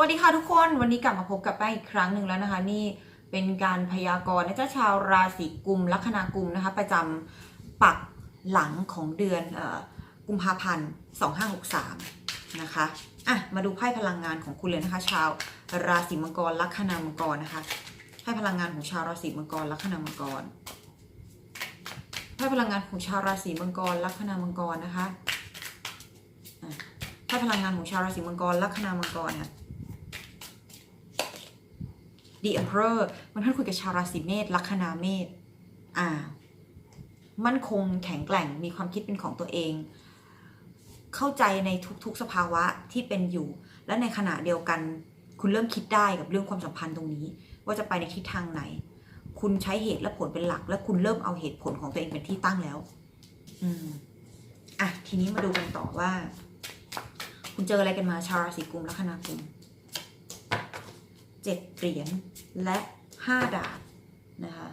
วัสดีค่ะทุกคนวันนี้กลับมาพบกับแป้งอีกครั้งหนึ่งแล้วนะคะ นี่เป็นการพยากรณ์นะจ๊ะชาวราศีกุมลัคนากุมนะคะ ประจำปักหลังของเดือนออกุมภาพันธ์2563นะคะอะมาดูไพ่พลังงานของคุณเลยนะคะ ชาวราศีมังกรลัคนามังกรนะคะไพ่พลังงานของชาวราศีมังกรลัคนามังกรไพ่พลังงานของชาวราศีมังกรลัคนามังกรนะคะไพ่พลังงานของชาวราศีมังกรลัคนามังกรค่ะ The Emperor มันท่านคุยกับชาวราศีเมษลัคนาเมษอ่า มั่นคงแข็งแกร่งมีความคิดเป็นของตัวเอง เข้าใจในทุกๆสภาวะที่เป็นอยู่ และในขณะเดียวกัน คุณเริ่มคิดได้กับเรื่องความสัมพันธ์ตรงนี้ ว่าจะไปในทิศทางไหน คุณใช้เหตุและผลเป็นหลัก และคุณเริ่มเอาเหตุผลของตัวเองเป็นที่ตั้งแล้ว อืมอะทีนี้มาดูกันต่อว่า คุณเจออะไรกันมาชาวราศีกุมลัคนากุม เจ็ดเหรียญและห้าดาบนะคะ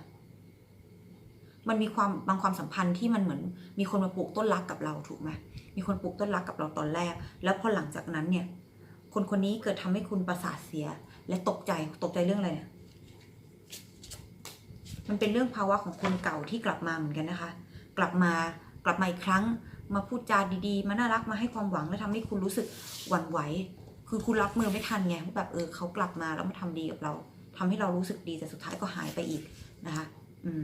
มันมีความบางความสัมพันธ์ที่มันเหมือน มีคนมาปลูกต้นรักกับเราถูกไหมมีคนปลูกต้นรักกับเราตอนแรก แล้วพอหลังจากนั้นเนี่ย คนคนนี้เกิดทำให้คุณประสาทเสีย และตกใจตกใจเรื่องอะไรเนี่ยมันเป็นเรื่องภาวะของคนเก่าที่กลับมาเหมือนกันนะคะ กลับมากลับมาอีกครั้ง มาพูดจาดีๆ มาน่ารักมาให้ความหวังและทำให้คุณรู้สึกหวั่นไหว คือคุณรับมือไม่ทันไงว่าแบบเออเขากลับมาแล้วมาทำดีกับเราทำให้เรารู้สึกดีแต่สุดท้ายก็หายไปอีกนะคะ อืม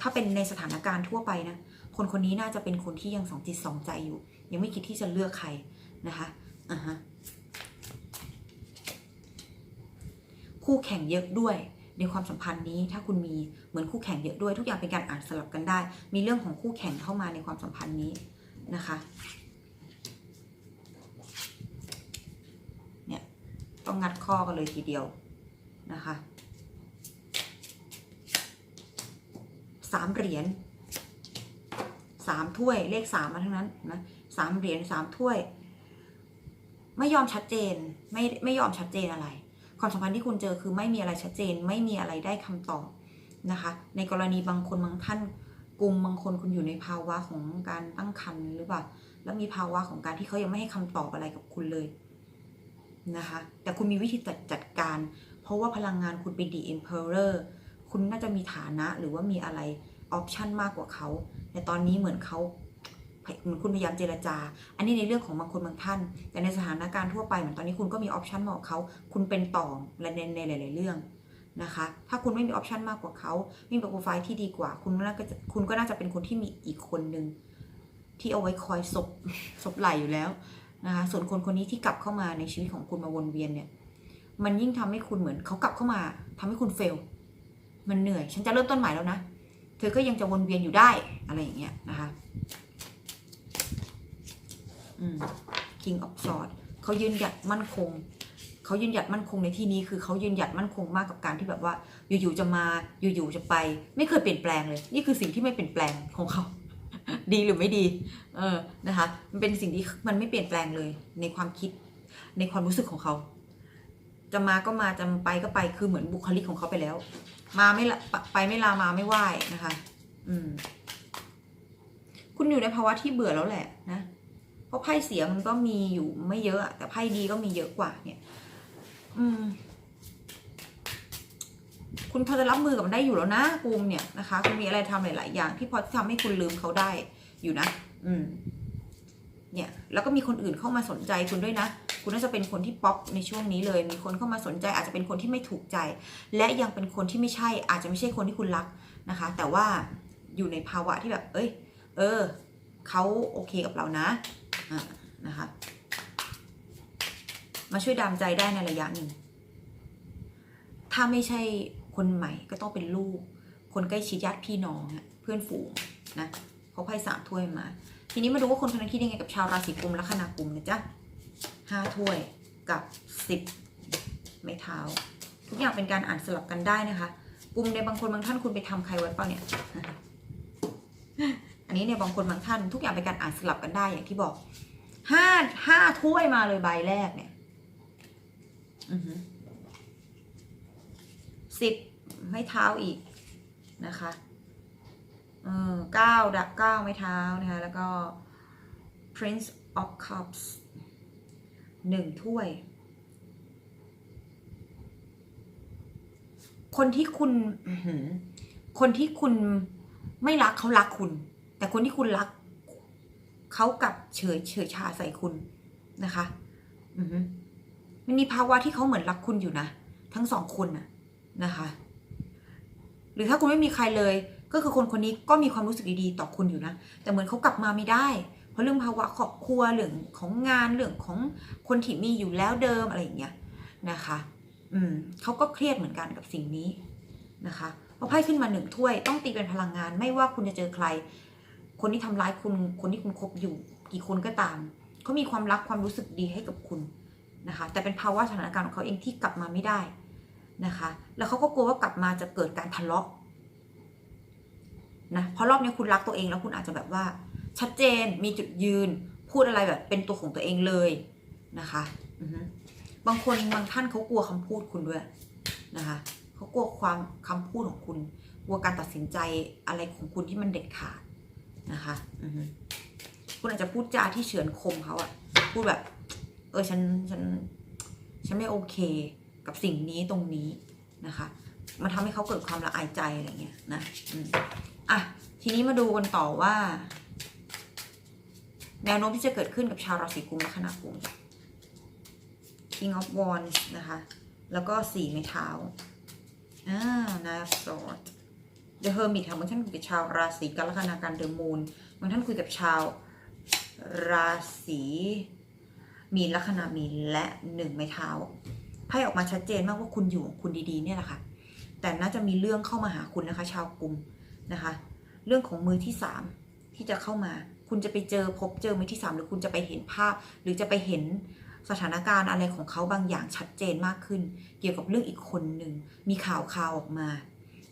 ถ้าเป็นในสถานการณ์ทั่วไปนะคนคนนี้น่าจะเป็นคนที่ยังสองจิตสองใจอยู่ ยังไม่คิดที่จะเลือกใครนะคะอ่าฮะคู่แข่งเยอะด้วยในความสัมพันธ์นี้ถ้าคุณมีเหมือนคู่แข่งเยอะด้วย ทุกอย่างเป็นการอ่านสลับกันได้ มีเรื่องของคู่แข่งเข้ามาในความสัมพันธ์นี้นะคะ เนี่ย ต้องงัดข้อกันเลยทีเดียวนะคะสามเหรียญสามถ้วยเลขสามมาทั้งนั้นนะสามเหรียญสามถ้วย ไม่ยอมชัดเจนไม่ไม่ยอมชัดเจนอะไร ความสัมพันธ์ที่คุณเจอคือไม่มีอะไรชัดเจน ไม่มีอะไรได้คำตอบนะคะ ในกรณีบางคนบางท่านกลุ่มบางคนคุณอยู่ในภาวะของการตั้งครรภ์หรือเปล่า แล้วมีภาวะของการที่เขายังไม่ให้คำตอบอะไรกับคุณเลย นะคะ แต่คุณมีวิธีจัดจัดการ เพราะว่าพลังงานคุณเป็น The Emperor คุณน่าจะมีฐานะหรือว่ามีอะไรออปชันมากกว่าเขาแต่ตอนนี้เหมือนเขาเหมือนคุณพยายามเจรจา อันนี้ในเรื่องของบางคนบางท่าน แต่ในสถานการณ์ทั่วไปเหมือนตอนนี้คุณก็มีออปชันมากกว่าเขาคุณเป็นต่อในในในหลาย ๆ เรื่องนะคะ ถ้าคุณไม่มีออปชันมากกว่าเขาไม่มีโปรไฟล์ที่ดีกว่า คุณน่าจะคุณก็น่าจะเป็นคนที่มีอีกคนหนึ่งที่เอาไว้คอยศพศพไหลอยู่แล้ว นะคะส่วนคนคนนี้ที่กลับเข้ามาในชีวิตของคุณมาวนเวียนเนี่ย มันยิ่งทำให้คุณเหมือนเขากลับเข้ามาทำให้คุณเฟล มันเหนื่อย ฉันจะเริ่มต้นใหม่แล้วนะ เธอก็ยังจะวนเวียนอยู่ได้อะไรอย่างเงี้ยนะคะ อืม King of Swords เขายืนหยัดมั่นคง เขายืนหยัดมั่นคงในที่นี้คือเขายืนหยัดมั่นคงมากกับการที่แบบว่า อยู่ๆจะมา อยู่ๆจะไป ไม่เคยเปลี่ยนแปลงเลย นี่คือสิ่งที่ไม่เปลี่ยนแปลงของเขา ดีหรือไม่ดี เออนะคะ มันเป็นสิ่งที่มันไม่เปลี่ยนแปลงเลยในความคิด ในความรู้สึกของเขา จะมาก็มาจะไปก็ไปคือเหมือนบุคลิกของเขาไปแล้ว มาไม่ละไปไม่ลามาไม่ไหวนะคะ อืม คุณอยู่ในภาวะที่เบื่อแล้วแหละ นะเพราะไพ่เสียมันก็มีอยู่ไม่เยอะอะแต่ไพ่ดีก็มีเยอะกว่าเนี่ย อืม คุณพอจะรับมือกับมันได้อยู่แล้วนะภูมิเนี่ยนะคะ คุณมีอะไรทำหลาย ๆ อย่างที่พอจะทำให้คุณลืมเขาได้อยู่นะ อืม เนี่ย แล้วก็มีคนอื่นเข้ามาสนใจคุณด้วยนะ คุณน่าจะเป็นคนที่ป๊อปในช่วงนี้เลย มีคนเข้ามาสนใจ อาจจะเป็นคนที่ไม่ถูกใจ และยังเป็นคนที่ไม่ใช่ อาจจะไม่ใช่คนที่คุณรักนะคะ แต่ว่าอยู่ในภาวะที่แบบ เอ้ย เออ เขาโอเคกับเรานะอ่านะคะ มาช่วยดามใจได้ในระยะหนึ่งถ้าไม่ใช่ คนใหม่ก็ต้องเป็นลูก คนใกล้ชิดญาติพี่น้องเพื่อนฝูงนะเขาไพ่สามถ้วยมา ทีนี้มาดูว่าคนคนนั้นคิดยังไงกับชาวราศีกุมลัคนากุมนะจ๊ะห้าถ้วยกับสิบไม้เท้า ทุกอย่างเป็นการอ่านสลับกันได้นะคะกุมในบางคนบางท่านคุณไปทำใครไว้เปล่าเนี่ย อันนี้เนี่ยบางคนบางท่านทุกอย่างเป็นการอ่านสลับกันได้อย่างที่บอกห้าห้าถ้วยมาเลยใบแรกเนี่ยอือหือสิบ ไม่เท้าอีกนะคะเออเก้าดับเก้าไม่เท้านะคะแล้วก็ Prince of Cups หนึ่งถ้วย คนที่คุณคนที่คุณไม่รักเขารักคุณ แต่คนที่คุณรักเขากับเฉยเฉยชาใส่คุณนะคะมันมีภาวะที่เขาเหมือนรักคุณอยู่นะ ทั้งสองคนนะนะคะ หรือถ้าคุณไม่มีใครเลย ก็คือคนคนนี้ก็มีความรู้สึกดีๆต่อคุณอยู่นะ แต่เหมือนเขากลับมาไม่ได้ เพราะเรื่องภาวะครอบครัวเรื่องของงานเรื่องของคนที่มีอยู่แล้วเดิมอะไรอย่างเงี้ยนะคะ อืมเขาก็เครียดเหมือนกันกับสิ่งนี้นะคะพอไพ่ขึ้นมาหนึ่งถ้วยต้องตีเป็นพลังงาน ไม่ว่าคุณจะเจอใคร คนที่ทำร้ายคุณคนที่คุณคบอยู่ กี่คนก็ตามเขามีความรักความรู้สึกดีให้กับคุณนะคะ แต่เป็นภาวะสถานการณ์ของเขาเองที่กลับมาไม่ได้ นะคะ แล้วเขาก็กลัวว่ากลับมาจะเกิดการทะเลาะนะเพราะรอบนี้คุณรักตัวเองแล้วคุณอาจจะแบบว่า ชัดเจนมีจุดยืน พูดอะไรแบบเป็นตัวของตัวเองเลยนะคะอือฮึบางคนบางท่านเขากลัวคำพูดคุณด้วยนะคะเขากลัวความคำพูดของคุณ กลัวการตัดสินใจอะไรของคุณที่มันเด็ดขาดนะคะอือฮึคุณอาจจะพูดจาที่เฉือนคมเขาอะพูดแบบ เออฉันฉันฉันไม่โอเค กับสิ่งนี้ตรงนี้นะคะ มันทำให้เขาเกิดความละอายใจอะไรเงี้ยนะอะทีนี้มาดูกันต่อว่า แนวโน้มที่จะเกิดขึ้นกับชาวราศีกุมลัคนากุม King of Wands นะคะ แล้วก็สี่ไม้เท้าอ่า Knight of Swords The Hermit ค่ะบางท่านคุยกับชาวราศีกรกฎากันเดอะมูนบางท่านคุยกับชาวราศีมีนลัคนามีนและหนึ่งไม้เท้า ไพ่ออกมาชัดเจนมากว่าคุณอยู่ของคุณดีๆเนี่ยแหละค่ะ แต่น่าจะมีเรื่องเข้ามาหาคุณนะคะ ชาวกลุ่มนะคะ เรื่องของมือที่สามที่จะเข้ามา คุณจะไปเจอพบเจอมือที่สามหรือคุณจะไปเห็นภาพ หรือจะไปเห็นสถานการณ์อะไรของเขาบางอย่างชัดเจนมากขึ้น เกี่ยวกับเรื่องอีกคนหนึ่งมีข่าวข่าวออกมา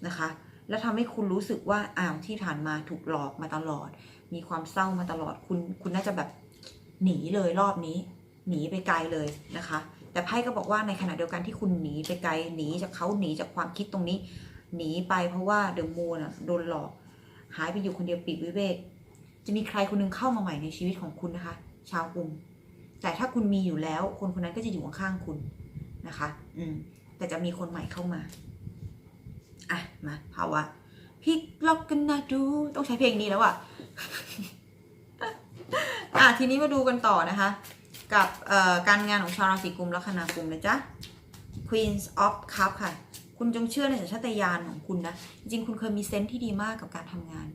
นะคะ แล้วทำให้คุณรู้สึกว่าอ้าวที่ผ่านมาถูกหลอกมาตลอด มีความเศร้ามาตลอดคุณคุณน่าจะแบบหนีเลยรอบนี้ หนีไปไกลเลยนะคะ แต่ไพ่ก็บอกว่าในขณะเดียวกันที่คุณหนีไปไกลหนีจากเขาหนีจากความคิดตรงนี้ หนีไปเพราะว่าเดอะมูนอะโดนหลอกหายไปอยู่คนเดียวปีกวิเวกจะมีใครคนหนึงเข้ามาใหม่ในชีวิตของคุณนะคะ ชาวกุมแต่ถ้าคุณมีอยู่แล้ว คนคนนั้นก็จะอยู่ข้างๆคุณนะคะ อืม แต่จะมีคนใหม่เข้ามา อะ มาภาวะพลิกล็อกกันนะดู ต้องใช้เพลงนี้แล้วอะ อะ ทีนี้มาดูกันต่อนะคะ กับการงานของชาวราศีกุมแลัคนากุมนะจ๊ะ Queens of Cup ค่ะ คุณจงเชื่อในสัญชาตญาณของคุณนะ จริงๆ คุณเคยมีเซนส์ที่ดีมากกับการทำงาน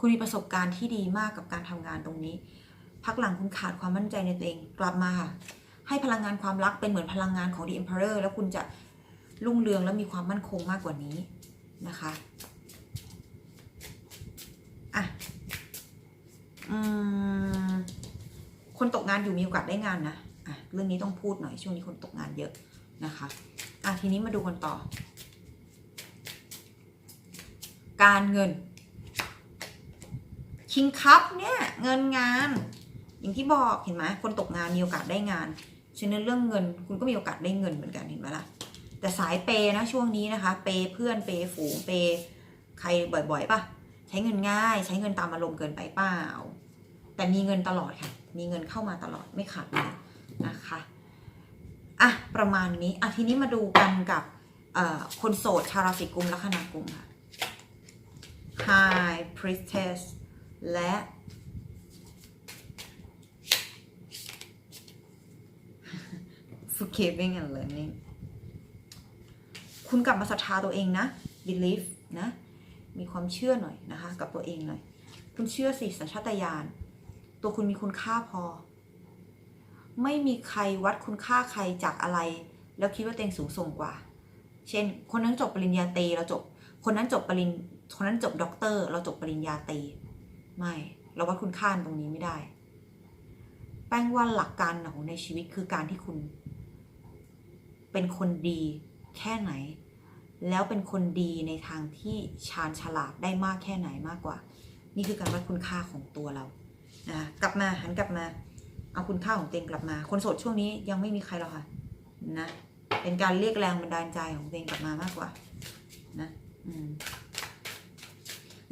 คุณมีประสบการณ์ที่ดีมากกับการทำงานตรงนี้ พักหลังคุณขาดความมั่นใจในตัวเอง กลับมาค่ะ ให้พลังงานความรักเป็นเหมือนพลังงานของ The Emperor แล้วคุณจะรุ่งเรืองและมีความมั่นคงมากกว่านี้นะคะ อะ อืม คนตกงานอยู่มีโอกาสได้งานนะอะเรื่องนี้ต้องพูดหน่อยช่วงนี้คนตกงานเยอะนะคะอะทีนี้มาดูกันต่อ การเงินคิงคัพเนี่ยเงินงาน อย่างที่บอกเห็นไหมคนตกงานมีโอกาสได้งานฉะนั้นเรื่องเงินคุณก็มีโอกาสได้เงินเหมือนกันเห็นไหมล่ะแต่สายเปย์นะช่วงนี้นะคะ เปย์เพื่อนเปย์ฝูงเปย์ใครบ่อยๆป่ะ ใช้เงินง่าย ใช้เงินตามอารมณ์เกินไปเปล่า แต่มีเงินตลอดค่ะ มีเงินเข้ามาตลอดไม่ขาดเลยนะคะอะประมาณนี้อะทีนี้มาดูกันกับคนโสดชาวราศีกุมแลัคนากุมค่ะ High Priestess และ Forgiving and Learning คุณกลับมาศรัทธาตัวเองนะ believe นะ มีความเชื่อหน่อยนะคะ กับตัวเองหน่อย คุณเชื่อสิสัญชาตญาณ ตัวคุณมีคุณค่าพอ ไม่มีใครวัดคุณค่าใครจากอะไร แล้วคิดว่าตัวเองสูงส่งกว่า เช่น คนนั้นจบปริญญาตรีเราจบ คนนั้นจบปริญคนนั้นจบด็อกเตอร์ เราจบปริญญาตรีไม่เราวัดคุณค่าตรงนี้ไม่ได้ แป้งว่าหลักการของในชีวิตคือการที่คุณ เป็นคนดีแค่ไหน แล้วเป็นคนดีในทางที่ชาญฉลาดได้มากแค่ไหนมากกว่า นี่คือการวัดคุณค่าของตัวเรา นะกลับมาหันกลับมา เอาคุณค่าของตัวเองกลับมา คนโสดช่วงนี้ยังไม่มีใครหรอกค่ะนะเป็นการเรียกแรงบันดาลใจของตัวเองกลับมามากกว่า นะอืม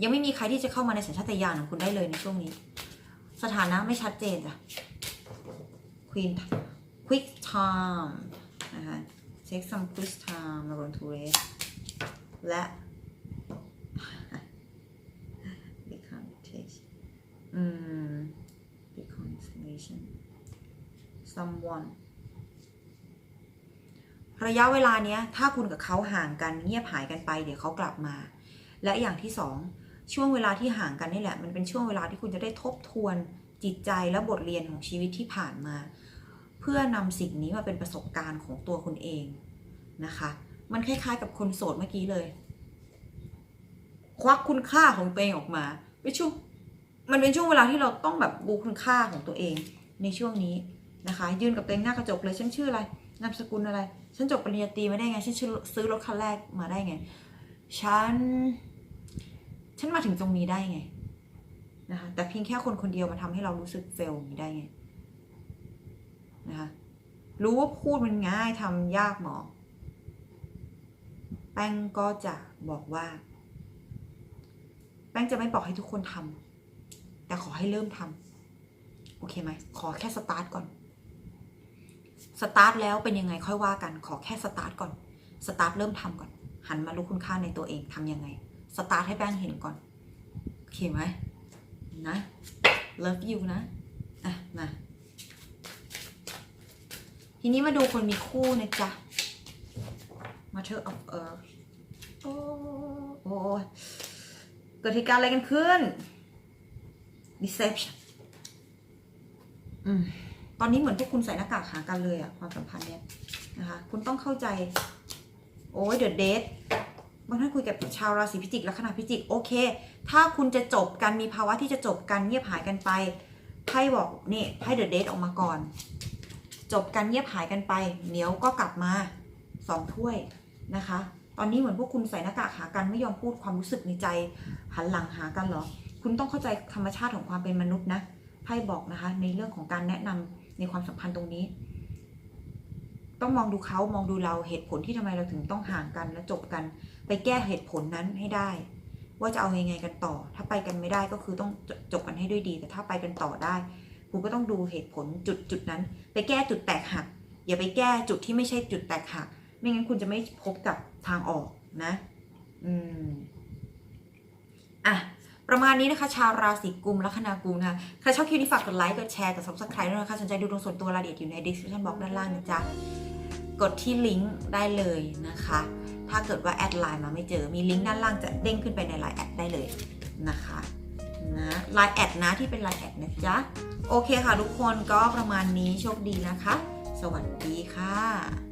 ยังไม่มีใครที่จะเข้ามาในสัญชาตญาณของคุณได้เลยในช่วงนี้ สถานะไม่ชัดเจนจ้ะ Queen Quick Time นะคะ Take some quick time around to rest และ อืม Deconstellation someone ระยะเวลาเนี้ย ถ้าคุณกับเขาห่างกันเงียบหายกันไป เดี๋ยวเขากลับมา และอย่างที่สองช่วงเวลาที่ห่างกันนี่แหละ มันเป็นช่วงเวลาที่คุณจะได้ทบทวนจิตใจและบทเรียนของชีวิตที่ผ่านมา เพื่อนำสิ่งนี้มาเป็นประสบการณ์ของตัวคุณเองนะคะ มันคล้ายๆกับคนโสดเมื่อกี้เลย ควักคุณค่าของตัวเองออกมาเป็นช่วง มันเป็นช่วงเวลาที่เราต้องแบบบูคุณค่าของตัวเองในช่วงนี้นะคะ ยืนกับตัวเองหน้ากระจกเลยฉันชื่ออะไรนามสกุลอะไร ฉันจบปริญญาตรีมาได้ไง ฉันซื้อรถคันแรกมาได้ไง ฉัน ฉันมาถึงตรงนี้ได้ไงนะคะแต่เพียงแค่คนคนเดียวมันทำให้เรารู้สึกเฟลนี้ได้ไงนะคะรู้ว่าพูดมันง่ายทำยากหมอ แป้งก็จะบอกว่า แป้งจะไม่บอกให้ทุกคนทำ แต่ขอให้เริ่มทำโอเคไหมขอแค่สตาร์ทก่อนสตาร์ทแล้วเป็นยังไงค่อยว่ากัน ขอแค่สตาร์ทก่อนสตาร์ทเริ่มทำก่อน หันมารู้คุณค่าในตัวเองทำยังไงสตาร์ทให้แป้งเห็นก่อนโอเคไหมนะ love you นะอะมาทีนี้มาดูคนมีคู่นะจ๊ะ Mother of Earth โอ้โอ้เกิดเหตุการณ์อะไรกันขึ้น deception อตอนนี้เหมือนพวกคุณใส่หน้ากากหากันเลยอะความสัมพันธ์เนี่ยนะคะคุณต้องเข้าใจ โอ้ยเดอะเดทบางท่านคุยกับชาวราศีพิจิกลัคนาพิจิก โอเค ถ้าคุณจะจบกันมีภาวะที่จะจบกันเงียบหายกันไปไพ่บอกนี่ไพ่เดอะเดทออกมาก่อน จบกันเงียบหายกันไป เดี๋ยวก็กลับมาสองถ้วยนะคะ ตอนนี้เหมือนพวกคุณใส่หน้ากากหากันไม่ยอมพูดความรู้สึกในใจ หันหลังหากันเหรอ คุณต้องเข้าใจธรรมชาติของความเป็นมนุษย์นะไพ่บอกนะคะ ในเรื่องของการแนะนำในความสัมพันธ์ตรงนี้ ต้องมองดูเขามองดูเราเหตุผลที่ทำไมเราถึงต้องห่างกันและจบกัน ไปแก้เหตุผลนั้นให้ได้ ว่าจะเอายังไงกันต่อ ถ้าไปกันไม่ได้ก็คือต้องจจบกันให้ด้วยดี แต่ถ้าไปกันต่อได้ คุณก็ต้องดูเหตุผลจุดจุดนั้น ไปแก้จุดแตกหัก อย่าไปแก้จุดที่ไม่ใช่จุดแตกหัก ไม่งั้นคุณจะไม่พบกับทางออกนะ อืมอะ ประมาณนี้นะคะชาวราศีกุมลัคนากุมนะคะใครชอบคลิปนี้ฝากกดไลค์กดแชร์กด subscribe ด้วยนะคะสนใจดูดวงส่วนตัวรายละเอียดอยู่ใน description box ด้านล่างนะจ๊ะกดที่ลิงก์ได้เลยนะคะ ถ้าเกิดว่าแอดไลน์มาไม่เจอมีลิงก์ด้านล่างจะเด้งขึ้นไปในไลน์แอดได้เลยนะคะนะไลน์แอดนะที่เป็นไลน์แอดนะจ๊ะโอเคค่ะทุกคนก็ประมาณนี้โชคดีนะคะ สวัสดีค่ะ